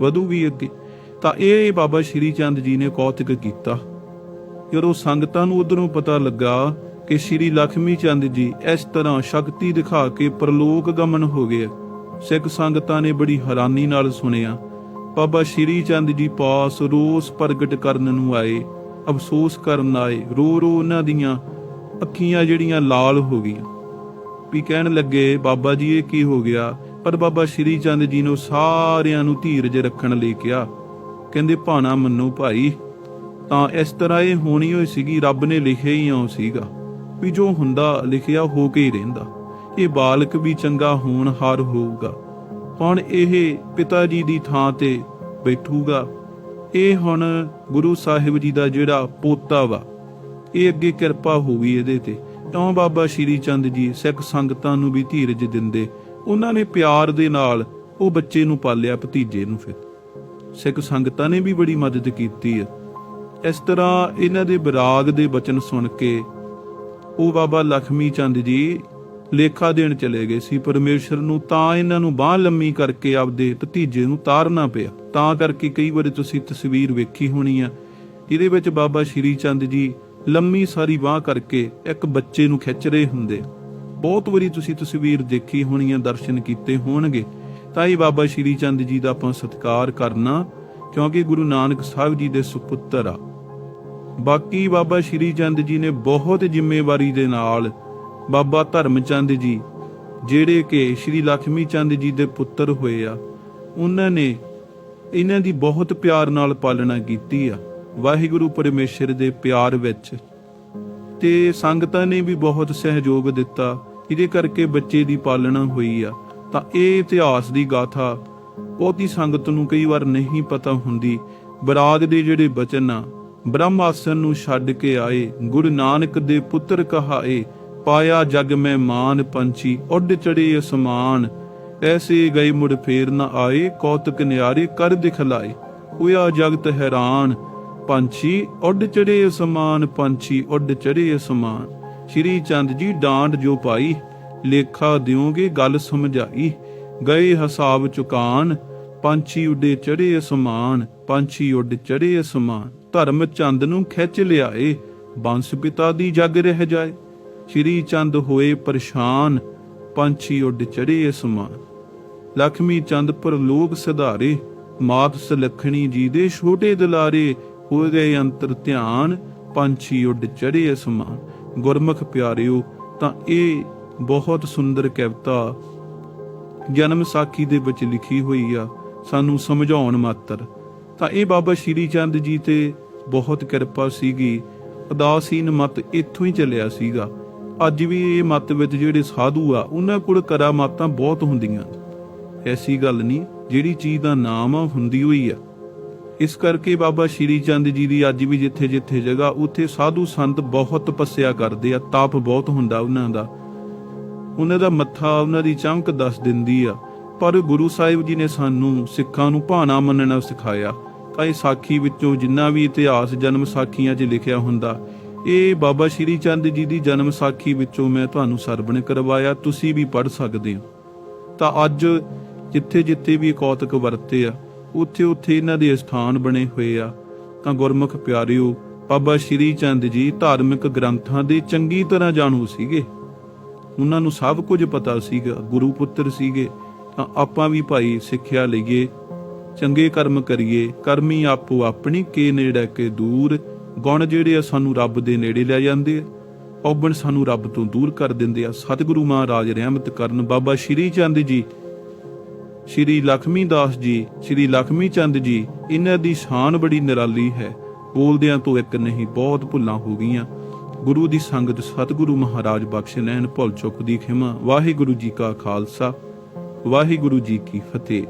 ਵਧੂ ਅੱਗੇ। ਤਾਂ ਇਹ ਬਾਬਾ ਸ਼੍ਰੀ ਚੰਦ ਜੀ ਨੇ ਕੌਤਕ ਕੀਤਾ। ਜਦੋਂ ਸੰਗਤਾਂ ਨੂੰ ਉਧਰੋਂ ਪਤਾ ਲੱਗਾ ਕਿ ਸ਼੍ਰੀ ਲక్ష్ਮੀ ਚੰਦ ਜੀ ਇਸ ਤਰ੍ਹਾਂ ਸ਼ਕਤੀ ਦਿਖਾ ਕੇ ਪ੍ਰਲੋਕ ਗਮਨ ਹੋ ਗਏ, ਸਿੱਖ ਸੰਗਤਾਂ ਨੇ ਬੜੀ ਹੈਰਾਨੀ ਨਾਲ ਸੁਣਿਆ। ਬਾਬਾ ਸ਼੍ਰੀ ਚੰਦ ਜੀ ਪਾਸ ਰੋਸ ਪ੍ਰਗਟ ਕਰਨ ਨੂੰ ਆਏ, ਅਫਸੋਸ ਕਰਨ ਆਏ ਰੋ ਰੋ ਉਹਨਾਂ ਦੀਆਂ ਅੱਖੀਆਂ ਜਿਹੜੀਆਂ ਲਾਲ ਹੋ ਗਈਆਂ। ਵੀ ਕਹਿਣ ਲੱਗੇ, ਬਾਬਾ ਜੀ, ਇਹ ਕੀ ਹੋ ਗਿਆ? ਪਰ ਬਾਬਾ ਸ਼੍ਰੀ ਚੰਦ ਜੀ ਨੂੰ ਸਾਰਿਆਂ ਨੂੰ ਧੀਰਜ ਰੱਖਣ ਲਈ ਕਿਹਾ। ਕਹਿੰਦੇ, ਭਾਣਾ ਮੰਨੋ ਭਾਈ, ਤਾਂ ਇਸ ਤਰ੍ਹਾਂ ਇਹ ਹੋਣੀ ਹੋਈ ਸੀਗੀ, ਰੱਬ ਨੇ ਲਿਖਿਆ ਹੀ ਆਉ ਸੀਗਾ ਵੀ ਜੋ ਹੁੰਦਾ ਲਿਖਿਆ ਹੋ ਕੇ ਹੀ ਰਹਿੰਦਾ। ਇਹ ਬਾਲਕ ਵੀ ਚੰਗਾ ਹੋਣਹਾਰ ਹੋਊਗਾ। ਹੁਣ ਇਹ ਪਿਤਾ ਜੀ ਦੀ ਥਾਂ ਤੇ ਬੈਠੂਗਾ। ਇਹ ਹੁਣ ਗੁਰੂ ਸਾਹਿਬ ਜੀ ਦਾ ਜਿਹੜਾ ਪੋਤਾ ਵਾ, ਇਹ ਅੱਗੇ ਕਿਰਪਾ ਹੋਊਗੀ ਇਹਦੇ ਤੇ। ਤਾਂ ਬਾਬਾ ਸ਼੍ਰੀ ਚੰਦ ਜੀ ਸਿੱਖ ਸੰਗਤਾਂ ਨੂੰ ਵੀ ਧੀਰਜ ਦਿੰਦੇ ਉਹਨਾਂ ਨੇ ਪਿਆਰ ਦੇ ਨਾਲ ਉਹ ਬੱਚੇ ਨੂੰ ਪਾਲਿਆ ਭਤੀਜੇ ਨੂੰ ਫਿਰ। ਸਿੱਖ ਸੰਗਤਾਂ ਨੇ ਵੀ ਬੜੀ ਮਦਦ ਕੀਤੀ ਹੈ। ਇਸ ਤਰ੍ਹਾਂ ਇਹਨਾਂ ਦੇ ਵਿਰਾਗ ਦੇ ਬਚਨ ਸੁਣ ਕੇ ਉਹ ਬਾਬਾ ਲਖਮੀ ਚੰਦ ਜੀ ਲੇਖਾ ਦੇਣ ਚਲੇ ਗਏ ਸੀ। ਪਰਮੇਸ਼ਰ ਨੂੰ ਤਾਂ ਇਹਨਾਂ ਨੂੰ ਬਾਹ ਲੰਮੀ ਕਰਕੇ ਆਪਦੇ ਭਤੀਜੇ ਨੂੰ ਤਾਰਨਾ ਪਿਆ। ਤਾਂ ਕਰਕੇ ਕਈ ਵਾਰੀ ਤੁਸੀਂ ਤਸਵੀਰ ਵੇਖੀ ਹੋਣੀ ਆ ਇਹਦੇ ਵਿੱਚ ਬਾਬਾ ਸ਼੍ਰੀ ਚੰਦ ਜੀ ਲੰਮੀ ਸਾਰੀ ਬਾਹ ਕਰਕੇ ਇੱਕ ਬੱਚੇ ਨੂੰ ਖਿੱਚ ਰਹੇ ਹੁੰਦੇ ਬਹੁਤ ਵਾਰੀ ਤੁਸੀਂ ਤਸਵੀਰ ਦੇਖੀ ਹੋਣੀ ਆ ਦਰਸ਼ਨ ਕੀਤੇ ਹੋਣਗੇ, ਤਾਂ ਇਹ ਬਾਬਾ ਸ਼੍ਰੀ ਚੰਦ ਜੀ ਦਾ ਆਪਾਂ ਸਤਿਕਾਰ ਕਰਨਾ, ਕਿਉਂਕਿ ਗੁਰੂ ਨਾਨਕ ਸਾਹਿਬ ਜੀ ਦੇ ਸੁਪੁੱਤਰ ਆ। ਬਾਕੀ ਬਾਬਾ ਸ਼੍ਰੀ ਚੰਦ ਜੀ ਨੇ ਬਹੁਤ ਜ਼ਿੰਮੇਵਾਰੀ ਦੇ ਨਾਲ ਬਾਬਾ ਧਰਮਚੰਦ ਜੀ, ਜਿਹੜੇ ਕਿ ਸ਼੍ਰੀ ਲక్ష్ਮੀ ਚੰਦ ਜੀ ਦੇ ਪੁੱਤਰ ਹੋਏ ਆ, ਉਹਨਾਂ ਨੇ ਇਹਨਾਂ ਦੀ ਬਹੁਤ ਪਿਆਰ ਨਾਲ ਪਾਲਣਾ ਕੀਤੀ ਆ। ਵਾਹਿਗੁਰੂ ਪਰਮੇਸ਼ਰ ਦੇ ਪਿਆਰ ਵਿੱਚ ਤੇ ਸੰਗਤਾਂ ਨੇ ਵੀ ਬਹੁਤ ਸਹਿਯੋਗ ਦਿੱਤਾ। ਇਹਦੇ ਕਰਕੇ ਬੱਚੇ ਦੀ ਪਾਲਣਾ ਹੋਈ ਆ। ਤਾਂ ਇਹ ਇਤਿਹਾਸ ਦੀ ਗਾਥਾ ਬਹੁਤੀ ਸੰਗਤ ਨੂੰ ਕਈ ਵਾਰ ਨਹੀਂ ਪਤਾ ਹੁੰਦੀ। ਬਰਾਗ ਦੇ ਜਿਹੜੇ ਬਚਨ ਆ ਬ੍ਰਹਮ ਆਸਨ ਨੂੰ ਛੱਡ ਕੇ ਆਏ, ਗੁਰੂ ਨਾਨਕ ਦੇ ਪੁੱਤਰ ਕਹਾਏ, ਪਾਇਆ ਜਗ ਮੈਂ ਮਾਨ ਪੰਛੀ, ਉੱਡ ਚੜੇ ਅਸਮਾਨ। ਐਸੇ ਗਏ ਮੁੜ ਫੇਰ ਨਾ ਆਏ, ਕੌਤਕ ਨਿਆਰੇ ਕਰ ਦਿਖਲਾਏ। ਹੋਇਆ ਜਗਤ ਹੈਰਾਨ, ਪੰਛੀ ਉੱਡ ਚੜੇ ਅਸਮਾਨ, ਪੰਛੀ ਉੱਡ ਚੜੇ ਅਸਮਾਨ। ਸ਼੍ਰੀ ਚੰਦ ਜੀ ਡਾਂਡ ਜੋ ਪਾਈ, ਲੇਖਾ ਦਿਓਗੇ ਗੱਲ ਸਮਝਾਈ। ਗਏ ਹਿਸਾਬ ਚੁਕਾਨ, ਪੰਛੀ ਉੱਡੇ ਚੜੇ ਅਸਮਾਨ, ਪੰਛੀ ਉੱਡ ਚੜੇ ਅਸਮਾਨ। ਧਰਮ ਚੰਦ ਨੂੰ ਖਿੱਚ ਲਿਆਏ, ਬੰਸ ਪਿਤਾ ਦੀ ਜਗ ਰਹਿ ਜਾਏ। ਸ਼੍ਰੀ ਚੰਦ ਹੋਏ ਪਰੇਸ਼ਾਨ, ਪੰਛੀ ਉੱਡ ਚੜੇ ਅਸਮਾਨ। ਲਖਮੀ ਚੰਦ ਪਰਲੋਕ ਸਿਧਾਰੇ ਮਾਤ ਸਲਖਣੀ ਜੀ ਦੇ ਛੋਟੇ ਦੁਲਾਰੇ ਹੋ ਗਏ ਅੰਤਰ ਧਿਆਨ, ਪੰਛੀ ਉੱਡ ਚੜੇ ਅਸਮਾਨ। ਗੁਰਮੁਖ ਪਿਆਰਿਓ, ਤਾਂ ਇਹ ਬਹੁਤ ਸੁੰਦਰ ਕਵਿਤਾ ਜਨਮ ਸਾਖੀ ਦੇ ਵਿੱਚ ਲਿਖੀ ਹੋਈ ਆ, ਸਾਨੂੰ ਸਮਝਾਉਣ ਮਾਤਰ। ਤਾਂ ਇਹ ਬਾਬਾ ਸ਼੍ਰੀ ਚੰਦ ਜੀ ਤੇ ਬਹੁਤ ਕਿਰਪਾ ਸੀਗੀ, ਉਦਾਸੀਨ ਮਤ ਇੱਥੋਂ ਹੀ ਚੱਲਿਆ ਸੀਗਾ। ਅੱਜ ਵੀ ਇਹ ਮਤ ਵਿੱਚ ਜਿਹੜੇ ਸਾਧੂ ਆ, ਉਹਨਾਂ ਕੋਲ ਕਰਾਮਾਤਾਂ ਬਹੁਤ ਹੁੰਦੀਆਂ। ਐਸੀ ਗੱਲ ਨਹੀਂ, ਜਿਹੜੀ ਚੀਜ਼ ਦਾ ਨਾਮ ਆ, ਹੁੰਦੀ ਹੋਈ ਆ। ਇਸ ਕਰਕੇ ਬਾਬਾ ਸ਼੍ਰੀ ਚੰਦ ਜੀ ਦੀ ਅੱਜ ਵੀ ਜਿੱਥੇ ਜਿੱਥੇ ਜਗ੍ਹਾ, ਉੱਥੇ ਸਾਧੂ ਸੰਤ ਬਹੁਤ ਤਪੱਸਿਆ ਕਰਦੇ ਆ, ਤਾਪ ਬਹੁਤ ਹੁੰਦਾ ਉਹਨਾਂ ਦਾ। ਉਹਨਾਂ ਦਾ ਮੱਥਾ, ਉਹਨਾਂ ਦੀ ਚਮਕ ਦੱਸ ਦਿੰਦੀ ਆ। ਪਰ ਗੁਰੂ ਸਾਹਿਬ ਜੀ ਨੇ ਸਾਨੂੰ ਸਿੱਖਾਂ ਨੂੰ ਭਾਣਾ ਮੰਨਣਾ ਸਿਖਾਇਆ। ਤਾਂ ਇਹ ਸਾਖੀ ਵਿੱਚੋਂ ਜਿੰਨਾ ਵੀ ਇਤਿਹਾਸ ਜਨਮ ਸਾਖੀਆਂ 'ਚ ਲਿਖਿਆ ਹੁੰਦਾ, ਇਹ ਬਾਬਾ ਸ਼੍ਰੀ ਚੰਦ ਜੀ ਦੀ ਜਨਮ ਸਾਖੀ ਵਿੱਚੋਂ ਮੈਂ ਤੁਹਾਨੂੰ ਸਰਵਣ ਕਰਵਾਇਆ, ਤੁਸੀਂ ਵੀ ਪੜ੍ਹ ਸਕਦੇ ਹੋ। ਤਾਂ ਅੱਜ ਜਿੱਥੇ ਜਿੱਥੇ ਵੀ ਕੌਤਕ ਵਰਤੇ ਆ ਉੱਥੇ ਉੱਥੇ ਇਹਨਾਂ ਦੇ ਸਥਾਨ ਬਣੇ ਹੋਏ ਆ। ਤਾਂ ਗੁਰਮੁਖ ਪਿਆਰਿਓ, ਬਾਬਾ ਸ਼੍ਰੀ ਚੰਦ ਜੀ ਧਾਰਮਿਕ ਗ੍ਰੰਥਾਂ ਦੇ ਚੰਗੀ ਤਰ੍ਹਾਂ ਜਾਣੂ ਸੀਗੇ। ਉਹਨਾਂ ਨੂੰ ਸਭ ਕੁਝ ਪਤਾ ਸੀਗਾ, ਗੁਰੂ ਪੁੱਤਰ ਸੀਗੇ। ਤਾਂ ਆਪਾਂ ਵੀ ਭਾਈ ਸਿੱਖਿਆ ਲਈਏ, ਚੰਗੇ ਕਰਮ ਕਰੀਏ, ਕਰਮੀ ਆਪੋ ਆਪਣੀ ਕੇ ਨੇੜੇ ਕੇ ਦੂਰ, ਗੁਣ ਜਿਹੜੇ ਆ ਸਾਨੂੰ ਰੱਬ ਦੇ ਨੇੜੇ ਲੈ ਜਾਂਦੇ ਆ। ਔਗਣ ਸਾਨੂੰ ਰੱਬ ਤੋਂ ਦੂਰ ਕਰ ਦਿੰਦੇ ਆ। ਸਤਿਗੁਰੂ ਮਹਾਰਾਜ ਰਹਿਮਤ ਕਰਨ ਬਾਬਾ ਸ਼੍ਰੀ ਚੰਦ ਜੀ ਸ਼੍ਰੀ ਲਖਮੀ ਦਾਸ ਜੀ, ਸ਼੍ਰੀ ਲਖਮੀ ਚੰਦ ਜੀ, ਇਹਨਾਂ ਦੀ ਸ਼ਾਨ ਬੜੀ ਨਿਰਾਲੀ ਹੈ। ਬੋਲਦਿਆਂ ਤੋਂ ਇੱਕ ਨਹੀਂ, ਬਹੁਤ ਭੁੱਲਾਂ ਹੋ ਗਈਆਂ। ਗੁਰੂ ਦੀ ਸੰਗਤ ਸਤਿਗੁਰੂ ਮਹਾਰਾਜ ਬਖਸ਼ ਲੈਣ ਭੁੱਲ ਚੁੱਕ ਦੀ ਖਿਮਾ। ਵਾਹਿਗੁਰੂ ਜੀ ਕਾ ਖਾਲਸਾ। ਵਾਹਿਗੁਰੂ ਜੀ ਕੀ ਫਤਿਹ।